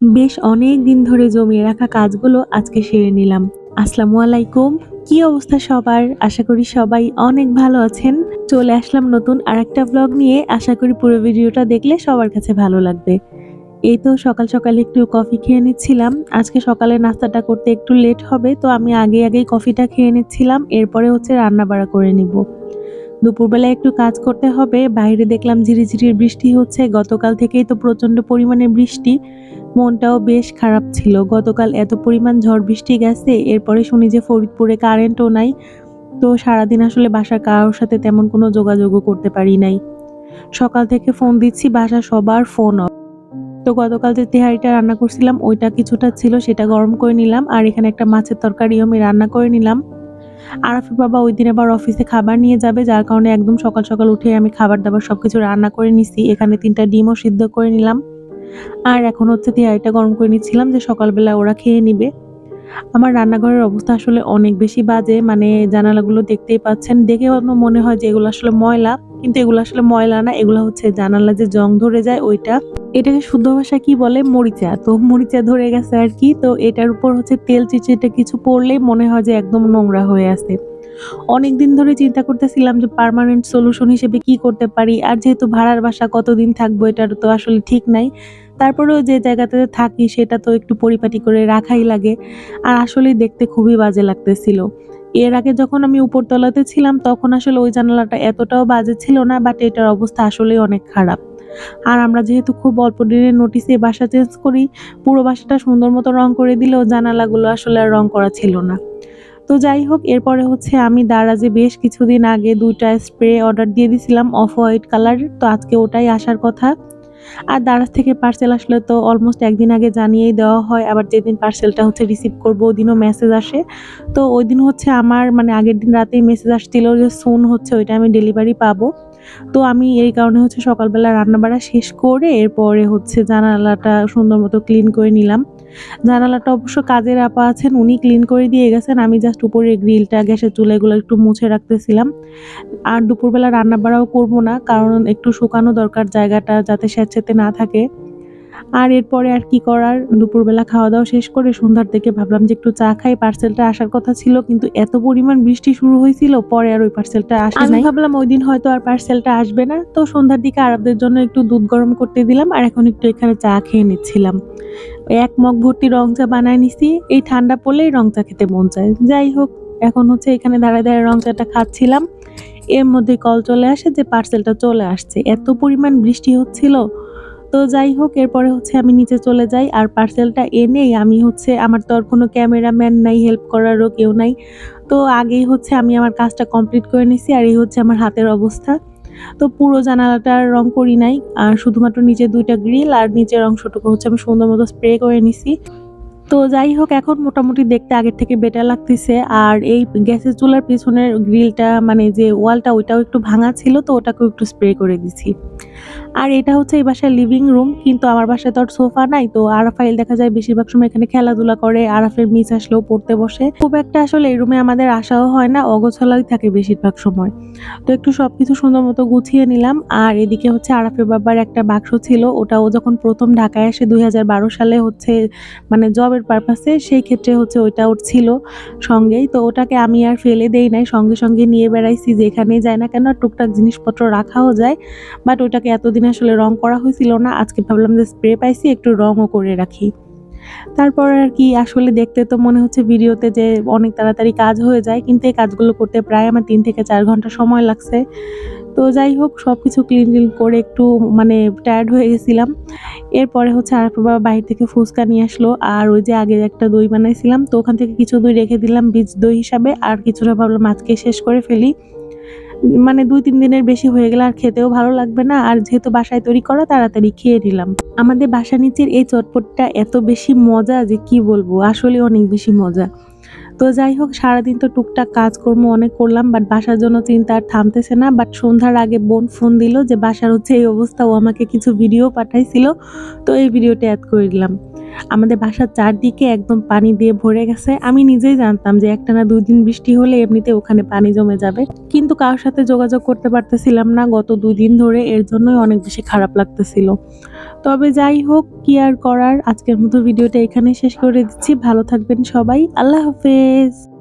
বেশ অনেক দিন ধরে জমিয়ে রাখা কাজগুলো আজকে সেরে নিলাম। আসসালামু আলাইকুম। কি অবস্থা সবার? আশা করি সবাই অনেক ভালো আছেন। চলে আসলাম নতুন আরেকটা ব্লগ নিয়ে। আশা করি পুরো ভিডিওটা দেখলে সবার কাছে ভালো লাগবে। এই তো সকাল সকাল একটু কফি খেয়ে নিচ্ছিলাম। আজকে সকালে নাস্তাটা করতে একটু লেট হবে, তো আমি আগে আগেই কফিটা খেয়ে নিচ্ছিলাম। এরপরে হচ্ছে রান্না বাড়া করে নিব। দুপুরবেলা একটু কাজ করতে হবে। বাইরে দেখলাম ঝিরিঝিরির বৃষ্টি হচ্ছে। গতকাল থেকেই তো প্রচণ্ড পরিমাণে বৃষ্টি। মনটাও বেশ খারাপ ছিল। গতকাল এত পরিমাণ ঝড় বৃষ্টি গেছে, এরপরে শুনি যে ফরিদপুরে কারেন্টও নাই। তো সারাদিন আসলে বাসার কারোর সাথে তেমন কোনো যোগাযোগও করতে পারি নাই। সকাল থেকে ফোন দিচ্ছি বাসা সবার ফোন অফ তো গতকাল যে তেহারিটা রান্না করছিলাম, ওইটা কিছুটা ছিল, সেটা গরম করে নিলাম। আর এখানে একটা মাছের তরকারিও আমি রান্না করে নিলাম। আরাফি বাবা ওই দিন আবার অফিসে খাবার নিয়ে যাবে, যার কারণে একদম সকাল সকাল উঠে আমি খাবার দাবার সবকিছু রান্না করে নিছি। এখানে তিনটা ডিমও সিদ্ধ করে নিলাম। আর এখন হচ্ছে তেহারিটা গরম করে নিচ্ছিলাম যে সকালবেলা ওরা খেয়ে নিবে। আমার রান্নাঘরের অবস্থা আসলে অনেক বেশি বাজে মানে জানালাগুলো দেখতেই পাচ্ছেন। দেখে মনে হয় যে এগুলো আসলে ময়লা, কিন্তু এগুলো আসলে ময়লা না, এগুলো হচ্ছে জানালা যে জং ধরে যায় ওইটা। এটাকে শুদ্ধ ভাষা কি বলে? মরিচা। তো মরিচা ধরে গেছে আর কি। তো এটার উপর হচ্ছে তেল চিচিটা কিছু পড়লেই মনে হয় যে একদম নোংরা হয়ে আছে। অনেক দিন ধরে চিন্তা করতেছিলাম যে পার্মানেন্ট সলিউশন হিসেবে কি করতে পারি, আর যেহেতু ভাড়ার বাসা কতদিন থাকব এটার তো আসলে ঠিক নাই। তারপরেও যে জায়গাটাতে থাকি সেটা তো একটু পরিপাটি করে রাখাই লাগে, আর আসলেই দেখতে খুবই বাজে লাগতেছিল। এর আগে যখন আমি উপরতলাতে ছিলাম, তখন আসলে ওই জানালাটা এতটাও বাজে ছিল না বাট এটার অবস্থা আসলেই অনেক খারাপ। আর আমরা যেহেতু খুব অল্প দিনের নোটিসে বাসা চেঞ্জ করি, পুরো বাসাটা সুন্দর মতো রং করে দিলেও জানালাগুলো আসলে আর রং করা ছিল না। তো যাই হোক, এরপরে হচ্ছে আমি দারাজে বেশ কিছুদিন আগে দুইটা স্প্রে অর্ডার দিয়ে দিছিলাম অফ হোয়াইট কালার, তো আজকে ওটাই আসার কথা। আর দারাজ থেকে পার্সেল আসলে তো অলমোস্ট একদিন আগে জানিয়েই দেওয়া হয়, আবার যেদিন পার্সেলটা হচ্ছে রিসিভ করব ওই দিনও মেসেজ আসে। তো ওই দিন হচ্ছে আমার মানে আগের দিন রাতেই মেসেজ আসছিল যে সুন হচ্ছে ওইটা আমি ডেলিভারি পাবো। তো আমি এই কারণে হচ্ছে সকালবেলা রান্নাবাড়া শেষ করে এরপরে হচ্ছে জানালাটা সুন্দর মতো ক্লিন করে নিলাম। জানালাটা অবশ্য কাজের আপা আছেন উনি ক্লিন করে দিয়ে গেছেন। আমি জাস্ট উপরে গ্রিলটা গ্যাসের চুলাগুলো একটু মুছে রাখতেছিলাম। আর দুপুরবেলা রান্না বাড়াও করব না কারণ একটু শুকানো দরকার জায়গাটা যাতে স্যাঁতসেঁতে না থাকে। আর এরপরে আর কি করার? দুপুরবেলা খাওয়া দাওয়া শেষ করে সন্ধ্যার থেকে ভাবলাম যে একটু চা খাই পার্সেলটা আসার কথা ছিল কিন্তু এত পরিমাণ বৃষ্টি শুরু হয়েছিল পরে আর ওই পার্সেলটা আসে আমি ভাবলাম ওই দিন হয়তো আর পার্সেলটা আসবে না তো সন্ধ্যার দিকে আরবদের জন্য একটু দুধ গরম করতে দিলাম আর এখন একটু এখানে চা খেয়ে নিচ্ছিলাম। এক মগ ভর্তি রং চা বানায় নিছি। এই ঠান্ডা পড়লেই রং চা খেতে মন চায়। যাই হোক, এখন হচ্ছে এখানে দাঁড়ায় দাঁড়ায় রং চাটা খাচ্ছিলাম। এর মধ্যে কল চলে আসে যে পার্সেলটা চলে আসছে। এত পরিমাণ বৃষ্টি হচ্ছিল। তো যাই হোক, এরপরে হচ্ছে আমি নিচে চলে যাই আর পার্সেলটা এনেই আমি হচ্ছে আমার তো আর কোনো ক্যামেরাম্যান নাই, হেল্প করারও কেউ নাই। তো আগেই হচ্ছে আমি আমার কাজটা কমপ্লিট করে নিছি আর এই হচ্ছে আমার হাতের অবস্থা। তো পুরো জানালাটার রং করি নাই। আর শুধুমাত্র নিচে দুইটা গ্রিল আর নিচের অংশটুকু হচ্ছে আমি সুন্দর মতো স্প্রে করে নিছি। তো যাই হোক, এখন মোটামুটি দেখতে আগের থেকে বেটার লাগতেছে। আর এই গ্যাসের চুলার পিছনের গ্রিলটা মানে যে ওয়ালটা, ওইটাও একটু ভাঙা ছিল, তো ওটাকেও একটু স্প্রে করে দিছি। আর এটা হচ্ছে এই বাসার লিভিং রুম কিন্তু আমার বাসায় তো আর সোফা নাই, তো আরাফাইল দেখা যায় বেশিরভাগ সময় এখানে খেলাধুলা করে, আরাফের মিস আসলেও পড়তে বসে। খুব একটা আসলে এই রুমে আমাদের আসাও হয় না, অগোছালাই থাকে বেশিরভাগ সময়। তো একটু সবকিছু সুন্দর মতো গুছিয়ে নিলাম, আর এদিকে হচ্ছে আরাফের বাবার একটা বাক্স ছিল ওটা ও যখন প্রথম ঢাকায় আসে দুই হাজার বারো সালে হচ্ছে মানে জবের পারপাসে সেই ক্ষেত্রে হচ্ছে ওইটা ওর ছিল সঙ্গেই। তো ওটাকে আমি আর ফেলে দেই নাই, সঙ্গে সঙ্গে নিয়ে বেড়াইছি, যেখানেই যায় না কেন, টুকটাক জিনিসপত্র রাখাও যায় বাট ওটাকে এতদিন আসলে রং করা হয়েছিল না। আজকে ভাবলাম যে স্প্রে পাইছি, একটু রঙও করে রাখি। তারপর আর কি, আসলে দেখতে তো মনে হচ্ছে ভিডিওতে যে অনেক তাড়াতাড়ি কাজ হয়ে যায়, কিন্তু এই কাজগুলো করতে প্রায় আমার তিন থেকে চার ঘণ্টা সময় লাগছে। তো যাই হোক সব কিছু ক্লিন ক্লিন করে একটু মানে টায়ার্ড হয়ে গেছিলাম। এরপরে হচ্ছে আর বাবা বাইরে থেকে ফুচকা নিয়ে আসলো, আর ওই যে আগে একটা দই বানাইছিলাম, তো ওখান থেকে কিছু দই রেখে দিলাম বীজ দই হিসাবে, আর কিছুটা ভাবলাম আজকে শেষ করে ফেলি। মানে দুই, তিন দিনের বেশি হয়ে গেলে আর খেতেও ভালো লাগবে না। আর যেহেতু বাসায় তৈরি করা, তাড়াতাড়ি খেয়ে নিলাম। আমাদের বাসা নিচের এই চটপটটা এত বেশি মজা যে কি বলব আসলে অনেক বেশি মজা। তো যাই হোক, সারাদিন তো টুকটাক কাজকর্ম অনেক করলাম বাট বাসার জন্য চিন্তা আর থামতেছে না। বাট সন্ধ্যার আগে বোন ফোন দিল যে, বাসার হচ্ছে এই অবস্থা, ও আমাকে কিছু ভিডিও পাঠাইছিল। তো এই ভিডিওটা অ্যাড করে দিলাম। আমাদের বাসার চারদিকে একদম পানি দিয়ে ভরে গেছে। আমি নিজেই জানতাম যে একটা না দুই দিন বৃষ্টি হলে এমনিতে ওখানে পানি জমে যাবে। কিন্তু কারোর সাথে যোগাযোগ করতে পারতেছিলাম না গত দুই দিন ধরে, এর জন্যই অনেক বেশি খারাপ লাগতেছিল। তবে যাই হোক, কি আর করার? আজকের মতো ভিডিওটা এখানে শেষ করে দিচ্ছি। ভালো থাকবেন সবাই। আল্লাহ হাফেজ।